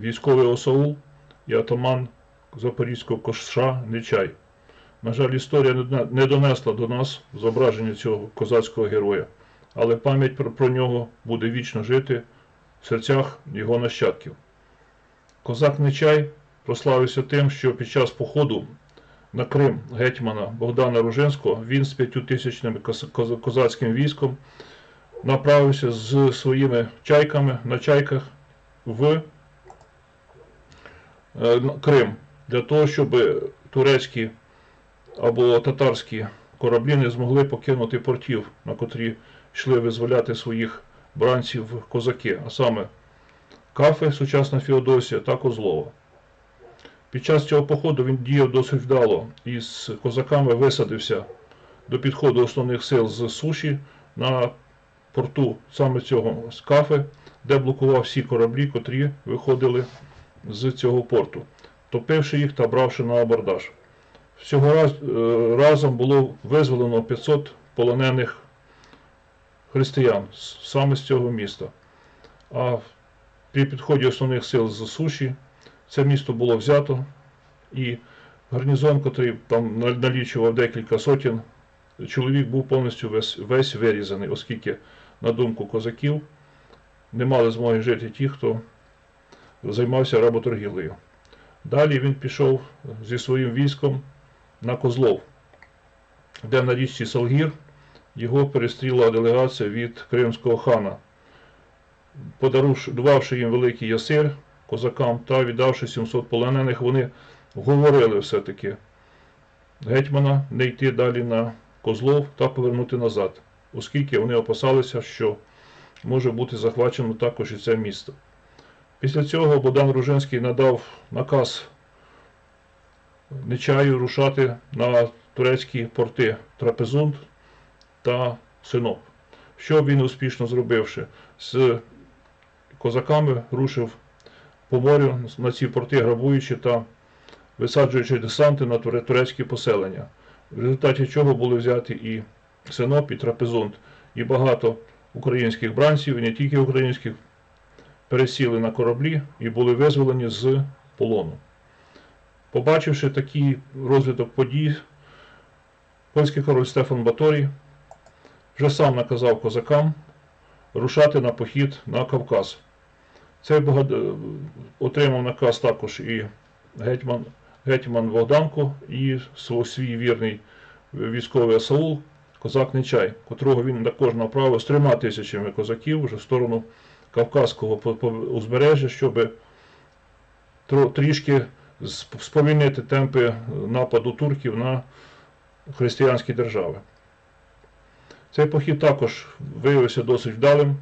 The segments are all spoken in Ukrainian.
військовий осаул і атаман Запорізького коша Нечай. На жаль, історія не донесла до нас зображення цього козацького героя, але пам'ять про, про нього буде вічно жити в серцях його нащадків. Козак Нечай прославився тим, що під час походу на Крим гетьмана Богдана Ружинського він з п'ятитисячним коз- коз- козацьким військом направився з своїми чайками на чайках в Крим для того, щоб турецькі або татарські кораблі не змогли покинути портів, на котрі йшли визволяти своїх бранців козаки, а саме Кафи, сучасна Феодосія та Козлова. Під час цього походу він діяв досить вдало і з козаками висадився до підходу основних сил з суші на порту саме цього з Кафи, де блокував всі кораблі, котрі виходили з цього порту, топивши їх та бравши на абордаж. Всього раз, е, разом було визволено 500 полонених християн саме з цього міста. А при підході основних сил з суші це місто було взято, і гарнізон, який там налічував декілька сотень, чоловік був повністю весь, весь вирізаний, оскільки, на думку козаків, не мали змоги жити ті, хто займався работоргівлею. Далі він пішов зі своїм військом на Козлов, де на річці Салгір його перестріла делегація від кримського хана, подарувавши їм великий ясир козакам та віддавши 700 полонених, вони говорили все-таки гетьмана не йти далі на Козлов та повернути назад, оскільки вони опасалися, що може бути захвачено також і це місто. Після цього Богдан Ружинський надав наказ Нечаю рушати на турецькі порти Трапезунд та Синоп. Що він успішно зробивши? З козаками рушив по морю на ці порти, грабуючи та висаджуючи десанти на турецькі поселення, в результаті чого були взяті і Синоп, і Трапезунд, і багато українських бранців, і не тільки українських, пересіли на кораблі і були визволені з полону. Побачивши такий розвиток подій, польський король Стефан Баторій вже сам наказав козакам рушати на похід на Кавказ. Цей багат- е, отримав наказ також і гетьман, гетьман Богданко і свій вірний військовий Асаул, козак Нечай, котрого він також направив з трьома тисячами козаків вже в сторону Кавказського узбережжя, щоб трішки сп- сповільнити темпи нападу турків на християнські держави. Цей похід також виявився досить вдалим.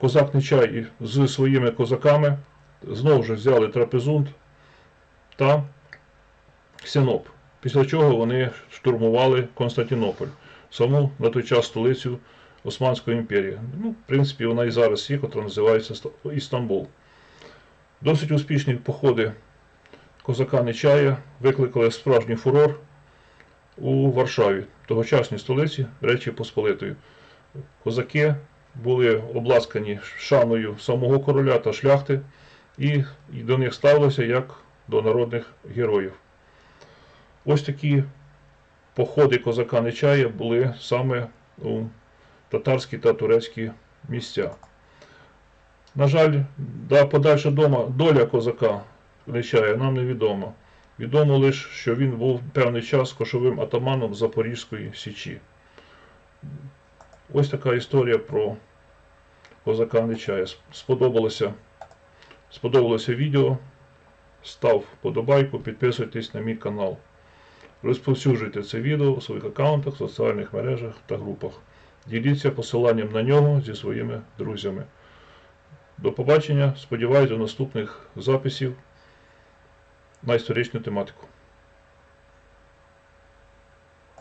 Козак Нечай з своїми козаками знову ж взяли Трапезунд та Синоп, після чого вони штурмували Константинополь, саму на той час столицю Османської імперії. Ну, в принципі, вона і зараз є, котра називається Ста- Істамбул. Досить успішні походи козака Нечая викликали справжній фурор у Варшаві, тогочасній столиці Речі Посполитої. Козаки були обласкані шаною самого короля та шляхти, і до них ставилося як до народних героїв. Ось такі походи козака Нечая були саме у татарські та турецькі місця. На жаль, да, подальша доля козака Нечая нам невідома. Відомо лише, що він був певний час кошовим атаманом Запорізької Січі. Ось така історія про козака Нечая. Сподобалося, сподобалося відео. Став вподобайку, підписуйтесь на мій канал. Розповсюджуйте це відео у своїх аккаунтах, соціальних мережах та групах. Діліться посиланням на нього зі своїми друзями. До побачення. Сподіваюсь, до наступних записів на історичну тематику.